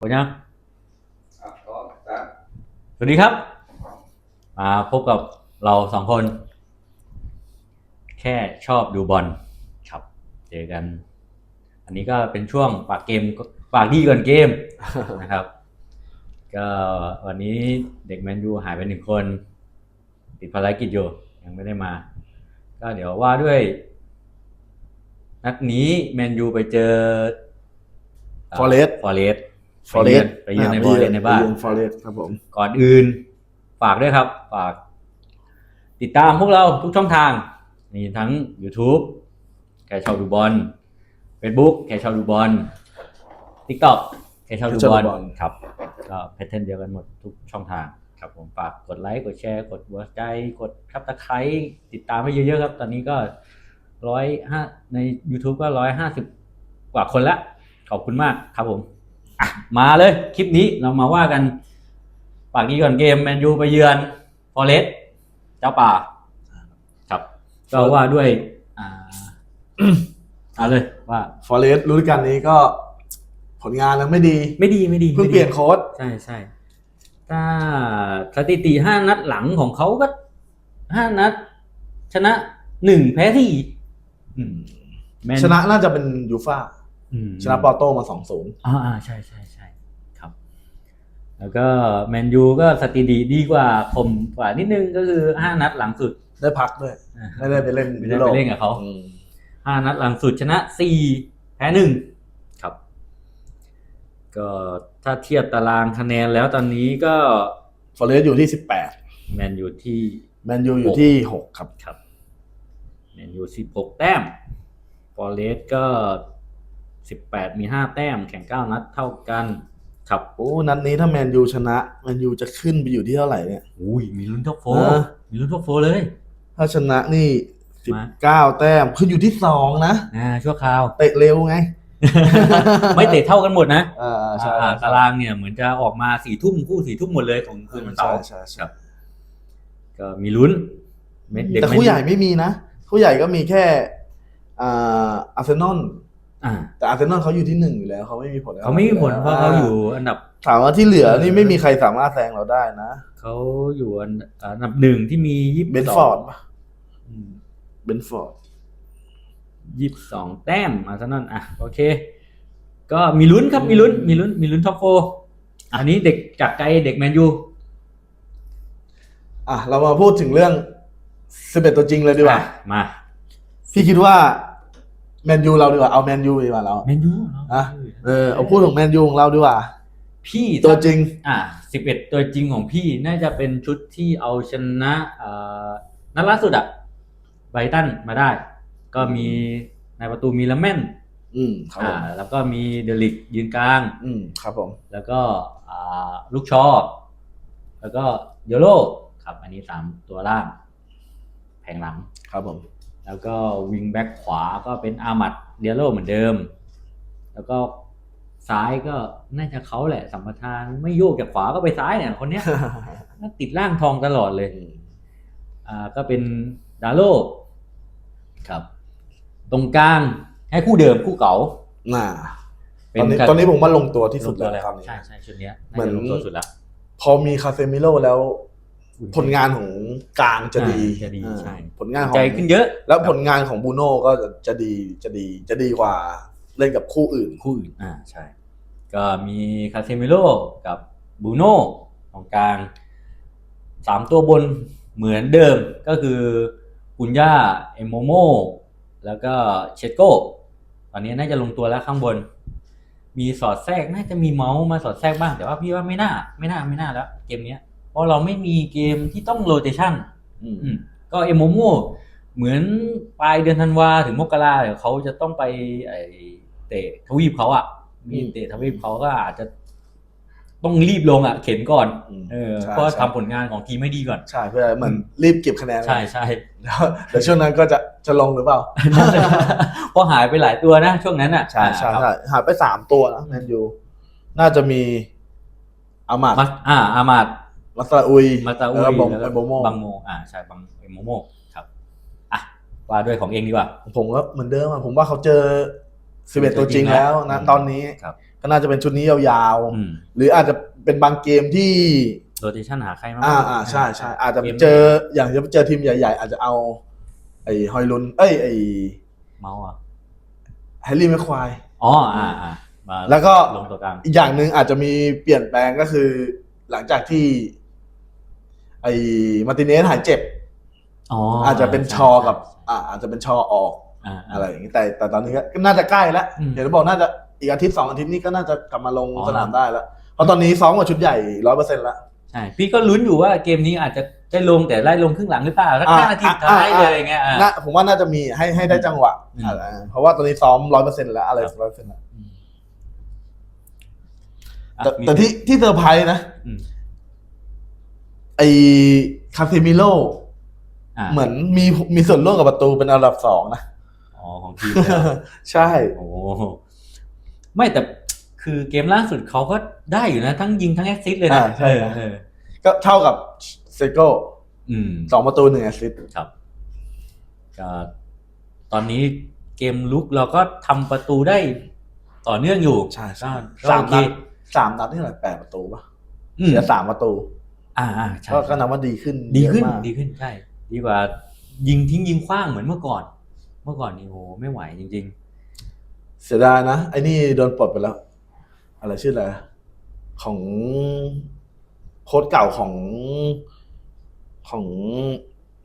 หมดยังอะสองสามสวัสดีครับมาพบกับเราสองคน แค่ชอบดูบอลครับ เจอกัน อันนี้ก็เป็นช่วงฝากเกมฝากดีก่อนเกมนะครับ ก็วันนี้เด็กแมนยูหายไปหนึ่งคน ติดภารกิจอยู่ยังไม่ได้มา ก็เดี๋ยวว่าด้วย นัดนี้แมนยูไปเจอ Forest ฟอเรส ฟอเรสไปเยือนในฟอเรสในบ้านฟอเรสครับผม ก่อนอื่น ฝากด้วยครับ ฝาก ติดตามพวกเราทุกช่องทาง มีทั้ง YouTube แค่ชอบดูบอล Facebook แค่ชอบดูบอล TikTok แค่ชอบดูบอลครับ ก็แพทเทิร์นเดียวกันหมดทุกช่องทางครับผมฝากกดไลค์กดแชร์กดหัวใจกดคับตะไคร้ติดตามให้เยอะๆครับ ตอนนี้ก็ร้อยห้าใน YouTube ก็ร้อยห้าสิบกว่าคนละ ขอบคุณมากครับผม อะมาเลยคลิปนี้เรามาว่ากันปากนี้ก่อนเกมแมนยูไปเยือนฟอเรสเจ้าป่า ครับ ก็ว่าด้วย อ่าเอาเลยว่าฟอเรสฤดูกาลนี้ก็ ผลงานยังไม่ดี ไม่ดีไม่ดีเพิ่งไม่ดีเปลี่ยนโค้ชใช่ใช่ถ้าสถิติห้านัดหลังของเขาก็ห้านัด ชนะหนึ่งแพ้สี่อืมแมชนะน่าจะเป็นยูฟ่าอืม ชนะปอร์โตมาสองศูนย์อ่าอ่าใช่ใช่ใช่ครับ แล้วก็แมนยูก็สถิติดีกว่าผมกว่านิดนึงก็คือห้านัดหลังสุดได้พักด้วยไม่ได้ไปเล่นไม่ได้ไปเล่นกับเขาอืมห้านัดหลังสุดชนะสี่แพ้หนึ่งครับ ก็ถ้าเทียบตารางคะแนนแล้วตอนนี้ก็ฟอเรสอยู่ที่สิบแปดแมนยูที่แมนยูอยู่ที่หกครับครับแมนยูสิบหกแต้มฟอเรสก็ สิบแปดมีห้าแต้ม แข่งเก้านัดเท่ากัน ครับโอ้นัดนี้ถ้าแมนยูชนะแมนยูจะขึ้นไปอยู่ที่เท่าไหร่เนี่ย อุ้ยมีลุ้นท็อปโฟเออมีลุ้นท็อปโฟเลย ถ้าชนะนี่สิบมาเก้าแต้มขึ้นอยู่ที่สองนะอ่าชั่วคราว เตะเร็วไง ไม่เตะเท่ากันหมดนะอ่าใช่อ่าตารางเนี่ยเหมือนจะออกมาสี่ทุ่มคู่สี่ทุ่มหมดเลยของคืนวันเสาร์ใช่ใช่ครับก็มีลุ้นเม็ดเด็กแต่แมนคู่ยูใหญ่ไม่มีนะคู่ใหญ่ก็มีแค่อ่าอาร์เซนอล อ่าแต่อาร์เซนอลเขาอยู่ที่หนึ่งอยู่แล้วเขาไม่มีผลเขาไม่มีผลเพราะเขาอยู่อันดับ ถามว่าที่เหลือนี่ไม่มีใครสามารถแซงเราได้นะเขาอยู่อันอันดับหนึ่งที่มียี่สิบเบนสฟอองร์ดปะเบนฟอร์ดยี่สิบสองแต้มอาร์เซนอลอะโอเค ก็มีลุ้นครับมีลุ้นมีลุ้นมีลุ้นท็อปโฟอันนี้เด็กจากไกลเด็กแมนยูอะเรามาพูดถึงเรื่องสิบเอ็ดตัวจริงเลยดีกว่าอะมา พี่คิดว่า แมนยูเราดีกว่าเอาแมนยูดีกว่าเรา แมนยูอะ เออเอาพูดถึงแมนยูของเราดีกว่า พี่ตัวจริง อะสิบเอ็ดตัวจริงของพี่น่าจะเป็นชุดที่เอาชนะเอ่อนัดล่าสุดอะไบรตันมาได้ ก็มีในประตูมีละแม่นอืมครับผอ่ามแล้วก็มีเดลิกยืนกลาง อืมครับผม แล้วก็อ่าลูกชอแล้วก็โยโรครับ อันนี้สามตัวล่าง แผงหลัง ครับผม แล้วก็วิงแบ็กขวาก็เป็นอามัดเดียโรเหมือนเดิม แล้วก็ซ้ายก็น่าจะเขาแหละสัมปทานไม่โยกจากขวาก็ไปซ้ายเนี่ยคนเนี้ยติดล่างทองตลอดเลย อ่าก็เป็นดาโลครับ ตรงกลางให้คู่เดิมคู่เก่าน่าเป็ตอนนี้ครับตอนนี้ผมว่าลงตัวที่สุดลงแล้วตัวตอนนี้ใช่ใช่ชุดเนี้ยเหมืน่าอนจะลงตัวสุดละพอมีคาเซมิโลแล้ว ผลงานของกลางจะดีอ่าจะดีอ่าใช่ผลงานของใจขึ้นเยอะ แล้วผลงานของบูโน่ก็จะดีจะดีจะดีกว่าเล่นกับคู่อื่นคู่อื่นอ่าใช่ ก็มีคาเซมิโลกับบูโน่ตรงกลางสามตัวบนเหมือนเดิมก็คือปุญญาเอโมโมแล้วก็เชโก้ตอนนี้น่าจะลงตัวแล้วข้างบน มีสอดแทรกน่าจะมีเมาส์มาสอดแทรกบ้าง แต่ว่าพี่ว่าไม่น่า ไม่น่าไม่น่าแล้ว เกมเนี้ยเพ ราะเราไม่มีเกมที่ต้องโรเตชันอืมอืมก็เอโมโมเหมือนปลายเดือนธันวาถึงมกราเดี๋ยวเขาจะต้องไปไอเตะทวีปเขาอะมีอืมเตะทวีปเขาก็อาจจะต้องรีบลงอะ เข็นก่อนอืมเออใช่เพราะใช่ทำผลงานของทีมไม่ดีก่อน ใช่เพื่อเหมือนรีบเก็บคะแนน ใช่ใช่แล้วเดี๋ยวช่วงนั้นก็จะจะลงหรือเปล่าเพราะหายไปหลายตัวนะ ช่วงนั้นอะ ใช่ใช่ครับใช่หายไปสามตัวนะแมนยู น่าจะมีอามัดมัสอ่าอามาด มัสซาอุยมาตาอุแล้วยก็บงแล้วไอก็โบโมบังโมอ่าใช่บังเอโมโมครับอะว่าด้วยของเองดีกว่าผมก็เหมือนเดิมอะผมว่าเขาเจอสิบเอ็ดตัวจริงแล้วนะอืมตอนนี้ครับก็น่าจะเป็นชุดนี้ยาวอืมๆหรืออาจจะเป็นบางเกมที่โรเตชันหาใครมาอ่าอ่าใช่ใช่อาจจะกมเจออย่างจะเจอทีมใหญ่ ๆ อาจจะเอา ไอ้ฮอยลุนเอ้ยไอ้เมาส์อะแฮร์รี่แมคควายอ๋ออ่าอ่ามาแล้วก็ลงตัวกลางอีกอย่างหนึ่งอาจจะมีเปลี่ยนแปลงก็คือ หลังจากที่ ไอ้มาร์ติเนสหายเจ็บ อ๋ออาจจะเป็นใชอกับ อ่าอาจจะเป็นชอออกอ่า อะไรอย่างนี้แต่แต่ตอนนี้ก็น่าจะใกล้แล้วอืม เห็นบอกน่าจะอีกอาทิตย์สองอาทิตย์นี้ก็น่าจะกลับมาลงอ๋อสนามได้แล้วเพราะตอนนี้ซ้อมกับชุดใหญ่ร้อยเปอร์เซ็นต์แล้วใช่พี่ก็ลุ้นอยู่ว่าเกมนี้อาจจะได้ลงแต่ไล่ลงครึ่งหลังหรือเปล่าถ้าอ่าห้านาทีสุดท้ายอ่า เลยอะไรเงี้ยอ่า น่าผมว่าน่าจะมีให้ให้ได้จังหวะอืมอ่าเพราะว่าตอนนี้ซ้อมร้อยเปอร์เซ็นต์แล้วอะไรครับร้อยเปอร์เซ็นต์แล้วอืมอะแต่มีแต่ที่ที่เซอร์ไพรส์นะอืม ไอคาเซมิโลอ่าเหมือนมีมีส่วนร่วมกับประตูเป็นอันดับสองนะ อ๋อของทีมเลยเหรอ ใช่ โอ้ไม่แต่คือเกมล่าสุดเขาก็ได้อยู่นะ ทั้งยิงทั้งแอสซิสต์เลยนะอ่าใช่เออเออก็เท่ากับเซโก้อืม สองประตูหนึ่งแอสซิสต์ครับก็ตอนนี้เกมลุกเราก็ทำประตูได้ต่อเนื่องอยู่ใช่ก็ใช่ก็สามโอเคนัดสามนัดนี่เท่าไหร่แปดประตูป่ะอืมเสียสามประตู อ่าอ่าใช่ก็ก็นับว่าดีขึ้นดีขึ้นเยอะมากดีขึ้นใช่ดีกว่า ยิงทิ้งยิงขว้างเหมือนเมื่อก่อน เมื่อก่อนนี่โหไม่ไหวจริง เสียดายนะไอ้นี่โดนปลดไปแล้ว อะไรชื่ออะไรของโค้ดเก่าของของ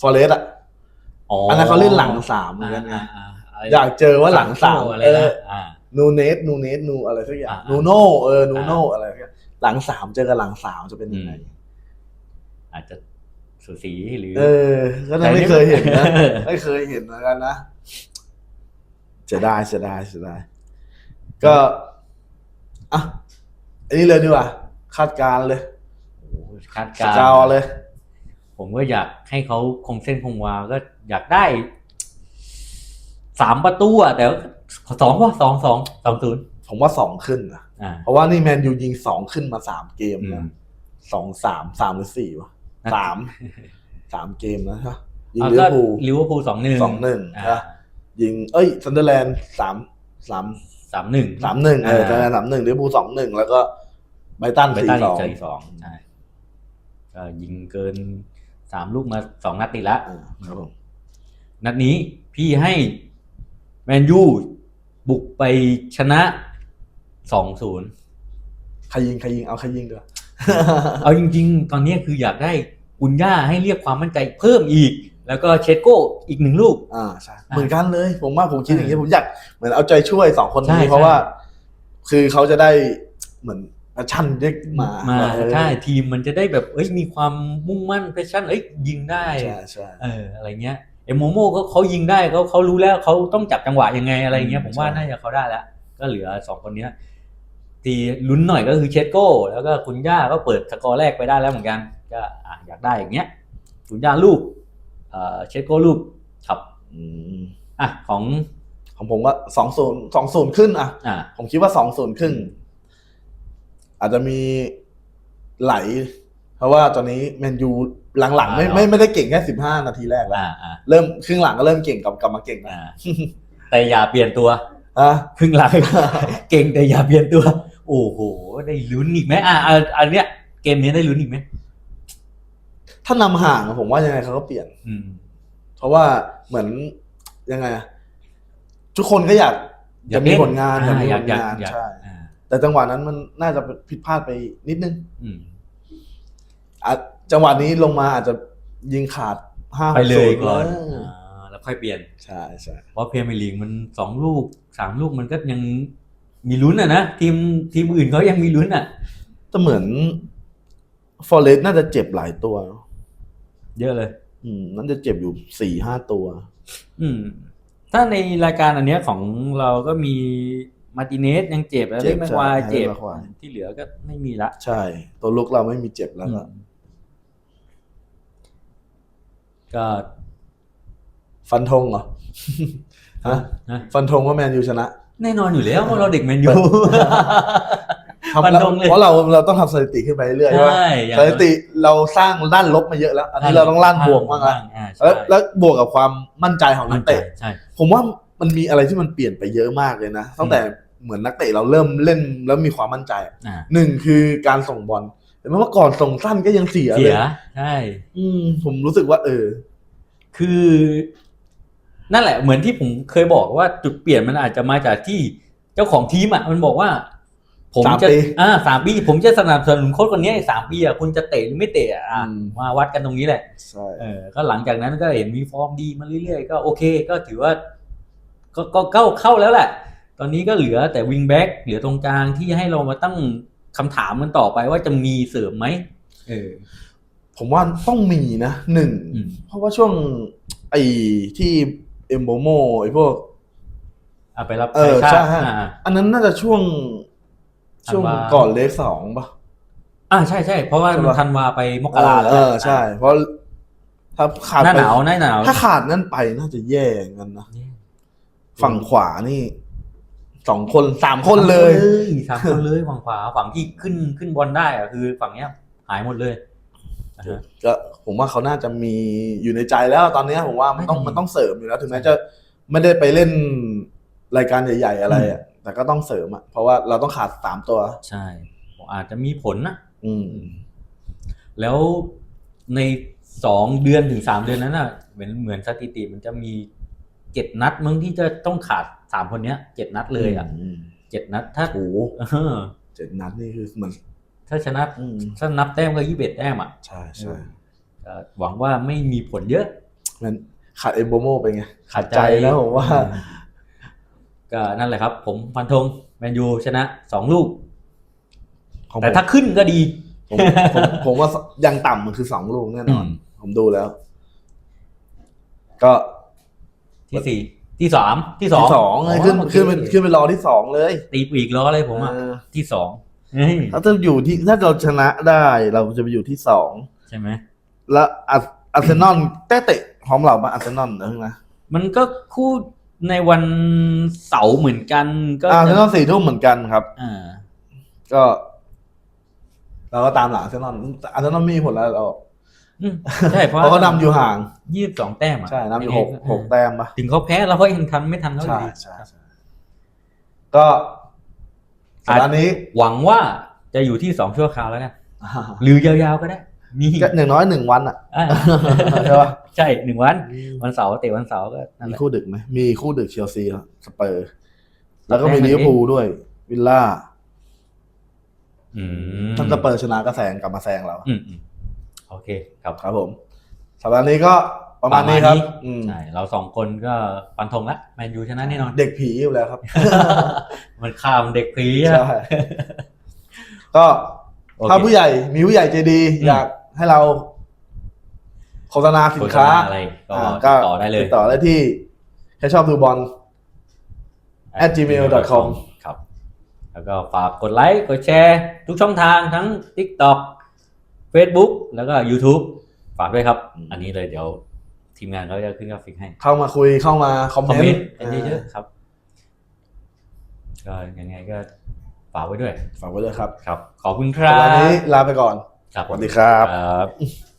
ฟอเรสต์อะๆอ๋ออัอันนั้นเขาเล่นหลังสามเหมือนกันไงอ่าอ่าอยากเจอว่าหลังสามอะไรเอนะออ่า นูเนสนูเนสนูอะไรสักอย่างอ่านูโน่เออนูโน่อ่าอะไรสักอย่างหลังสามเจอกับหลังสามจะเป็นยังไงอืม อาจจะสูสีหรือ เออ ก็ยังไม่เคยเห็นนะเออไม่เคยเห็นเหมือนกันนะเสียดายเสียดายเสียดายก็อะอันนี้เลยดีกว่า คาดการณ์เลยโอ้โหคาดสการกาวณ์เลย ผมก็อยากให้เขาคงเส้นคงวา ก็อยากได้สามประตูอะแต่ว่าสองว่าสองสองสองศูนย์ผมว่าสองขึ้นนะอ่าเพราะว่านี่แมนยูยิงสองขึ้นมาสามเกมอืนะมสองสามสามหรือสี่วะนะ สามสามเกมนะฮะยิงอะลิเวก็อร์พูลลิเวอร์พูลสองหนึ่งสองหนึ่งอ่านะยิง เอ้ยซันเดอร์แลนด์สามสามสามหนึ่งสามหนึ่งเออซันเดอร์แลนด์สามหนึ่งลิเวอร์พูลสองหนึ่งแล้วก็ไบรตันไปสี่ตั้งสอีอกงเจออีกสองใช่ก็ยิงเกินสามลูกมาสองนัดติดละอ่าครับผมนัดนี้พี่ให้แมนยูบุกไปชนะสองศูนย์ใครยิงใครยิงเอาใครยิงด้วยเอาจริง ๆ ตอนนี้คืออยากได้ อุนย่าให้เรียกความมั่นใจเพิ่มอีก แล้วก็เชโก้อีกหนึ่งลูก อ่าใช่เหมือนกันเลย ผมว่าผมคิดอย่างนี้เออผมอยากเหมือนเอาใจช่วยสองคนใช่นี้เพราะใช่ว่า คือเขาจะได้เหมือนแพชชั่นเรียกมามาเออใช่ทีมมันจะได้แบบเอ้ยมีความมุ่งมั่นเพชชั่นเอ้ยยิงได้ใช่ใช่เอออะไรเงี้ยเอโมโม่เขาเขายิงได้เขาเขารู้แล้วเขาต้องจับจังหวะยังไงอะไรเงี้ยอืมผมว่าใช่น่าจะเขาได้แล้วก็เหลือสองคนเนี้ย ทีลุ้นหน่อยก็คือเชสโก้ แล้วก็คุณย่าก็เปิดสกอร์แรกไปได้แล้วเหมือนกัน ก็อะอยากได้อย่างเงี้ย คุณย่าลูกเอ่อเชสโก้ลูกครับอืมอะของของผมก็สองศูนย์สองศูนย์ขึ้นอะอะผมคิดว่าสองศูนย์ครึ่งอาจจะมีไหล เพราะว่าตอนนี้แมนยูหลังๆไม่ไม่ไม่ได้เก่งแค่สิบห้านาทีแรกแล้วอ่าอ่าเริ่มครึ่งหลังก็เริ่มเก่งกลับกลับมาเก่งแล้วอ่าแต่อย่าเปลี่ยนตัวอะครึ่งหลังเก่งแต่อย่าเปลี่ยนตัว โอ้โห ได้ลุ้นอีกไหมอะอะอันเนี้ยเกมนี้ได้ลุ้นอีกไหมถ้านำห่างอะผมว่ายังไงเขาก็เปลี่ยน อืม เพราะว่าเหมือนยังไงอะทุกคนก็อยากจะมีผลงานอ่อยากมีอยากผลงานอยากใช่อ่าแต่จังหวะนั้นมันน่าจะผิดพลาดไปนิดนึงอืม อะจังหวะนี้ลงมาอาจจะยิงขาดห้าไปเลยก่อนเอ่าแล้วค่อยเปลี่ยน ใช่ใช่เพราะเพรียร์เมียร์ลีกมันสองลูกสามลูกมันก็ยัง มีลุ้นอะนะทีมทีมอื่นเขายังมีลุ้นอะแต่เหมือนฟอเรสต์น่าจะเจ็บหลายตัว เยอะเลย อืมน่าจะเจ็บอยู่สี่ห้าตัว อืม ถ้าในรายการอันเนี้ยของเราก็มีมาร์ติเนสยังเจ็บแล้วเจ็เล็บกแมควายใช่เจ็บแม็กควายที่เหลือก็ไม่มีละใช่ ตัวลุกเราไม่มีเจ็บแล้วก็อืมก็ ฟันธงเหรอฮะนะฟันธงว่าแมนยูชนะ แน่นอนอยู่แล้วเพราะเราเด็กแมนยูทำฟันแล้วธงเลยเพราะเราเราต้องทำสถิติขึ้นไปเรื่อยๆใช่ไหมใช่อย่างสถิติเราสร้างด้านลบมาเยอะแล้ว อันนี้เราต้องล้านบวกบ้างละอ่าใช่แล้วแล้วบวกกับความมั่นใจของนัมั่กนใจเตะใช่ผมว่ามันมีอะไรที่มันเปลี่ยนไปเยอะมากเลยนะตั้งแต่เหมือนนักเตะเราเริ่มเล่นแล้วมีความมั่นใจอ่าหนึ่งคือการส่งบอลแต่เมื่อก่อนส่งสั้นก็ยังเสียเสีเลยยใช่อืมผมรู้สึกว่า เออ คือ นั่นแหละเหมือนที่ผมเคยบอกว่าจุดเปลี่ยนมันอาจจะมาจากที่เจ้าของทีมอะมันบอกว่า ผมสามจะปีอ่าสามปี ผมจะสนับสนุนโค้ชคนนี้สามปีอะคุณจะเตะหรือไม่เตะอะอะอืมมาวัดกันตรงนี้แหละใช่เออก็หลังจากนั้นก็เห็นมีฟอร์มดีมาเรื่อยๆก็โอเค ก็ถือว่า ก็ก็เข้าเข้าแล้วแหละ ตอนนี้ก็เหลือแต่วิงแบ็กเหลือตรงกลางที่ให้เรามาตั้งคำถามมันต่อไปว่าจะมีเสริมไหมเออผมว่าต้องมีนะหนึ่งอืมเพราะว่าช่วง ไอ้ที่ เอมโบโมไอ้พวก เอาไปรับเออชาใช่ติฮะอ่า อันนั้นน่าจะช่วง ธันวา ช่วงก่อนเลขสองป่ะ อ่าใช่ใช่เพราะว่าใช่มันปะ ธันวาไปมกราแล้วเออใช่ เพราะถ้าขาดหน้าไปหนาวหน้าหนาวถ้าขาดนั่นไปน่าจะแย่เงินนะฝั่งขวานี่สองคนสามคนเลย สามคนเลยฝั่งขวาฝั่งที่ขึ้นขึ้นบอลได้อะคือฝั่งเนี้ยหายหมดเลยอ่าฮะ ก็ผมว่าเขาน่าจะมีอยู่ในใจแล้วตอนเนี้ยผมว่ามันต้องน่าจะมีมันต้องเสริมอยู่แล้ว ถึงแม้จะไม่ได้ไปเล่นรายการใหญ่ ๆ อะไรอะแต่ก็ต้องเสริมอะเพราะว่าเราต้องขาดสามตัว ใช่อาจจะมีผลนะอืม แล้วในสองเดือนถึงสามเดือนนั้นน่ะเหมือนเหมือนสถิติมันจะมีเจ็ดนัดมึงที่จะต้องขาดสามคนเนี้ยเจ็ดนัดเลยอะมเจ็ดนัดถ้าโอ้โหเออเจ็ดนัดนี่คือเหมือน ถ้าชนะอืม ถ้านับแต้มก็ยี่สิบเอ็ดแต้มอะใช่ใช่ก็หวังว่าไม่มีผลเยอะมันขาดเอมโบโมไปไง ขาดใจแล้วผมว่าอืมก็นั่นแหละครับ ผมฟันธงแมนยูชนะสองลูก ของแต่ผมถ้าขึ้นก็ดี ผมผมผมว่ายังต่ำมันคือสองลูกแน่นอน อืม ผมดูแล้ว ก็ที่สี่ที่สามที่สองที่สองเลยขึ้นโอเคขึ้นเป็นขึ้นเป็นรอที่สองเลยตีปีกล้อเลยผมอะเออที่สอง เฮ้ยถ้าจะอยู่ที่ถ้าเราชนะได้ เราจะไปอยู่ที่สองใช่ไหมแล้วอาร์อาร์เซนอลเตะเตะพร้อมเรามาอาร์เซนอลนะนะมันก็คู่ในวันเสาร์เหมือนกัน ก็อาร์เซจะนอลสี่ทุ่มเหมือนกันครับอ่าก็ เราก็ตามหลังอาร์เซนอลอาร์เซนอลไม่มีผลแล้วเราอืมใช่เพราะเพราะเขานำอยู่ห่างยี่สิบสองแต้มอะใช่นำอยู่งไงหกหกแต้มปะถึงเขาแพ้เราก็ยังทันไม่ทันเขาอใช่ยู่ดีใช่ใช่ก็ สัปดาห์นี้หวังว่าจะอยู่ที่สองชั่วคราวแล้วกันหรือยาวๆก็ได้นี่ก็หนึ่งน้อยหนึ่งวันอะอ่าใช่ปะใช่หนึ่งวัน วันเสาร์เตะวันเสาร์ก็นั่นมีแหละคู่ดึกไหมมีคู่ดึกเชลซีครับสเปอร์ แล้วก็มีลิเวอร์พูลด้วย วิลล่าอืมถ้าสเปอร์ชนะก็แซงกลับมาแซงเราอืมอืมโอเคครับครับผมสัปดาห์นี้ก็ ประมาณนี้ครับอืมใช่เราสองคนก็ฟันธงละแมนยูชนะแน่นอน เด็กผีอยู่แล้วครับ มันข้ามเด็กผีใช่อะก็โอเคถ้าผู้ใหญ่มีผู้ใหญ่ใจดี อืม อยากให้เราโฆษณาสินค้าโฆษณอะไรก็อ่าติดต่อได้เลยติดต่อได้ที่แค่ชอบดูบอล at gmail.com ครับ แล้วก็ฝากกดไลค์กดแชร์ ทุกช่องทางทั้ง TikTok Facebook แล้วก็ YouTube ฝากด้วยครับอืมอันนี้เลยเดี๋ยว ทีมงานเขาจะขึ้นกราฟิกให้ เข้ามาคุยเข้ามาคอมคอมเมเมนนต์ต์กันเยอะๆครับ ก็ยังไงก็ฝากไว้ด้วย ฝากไว้ด้วยครับครับ ขอบคุณคสัรัปบดาห์นี้ลาไปก่อน ครับสวัสดีครับ ครับ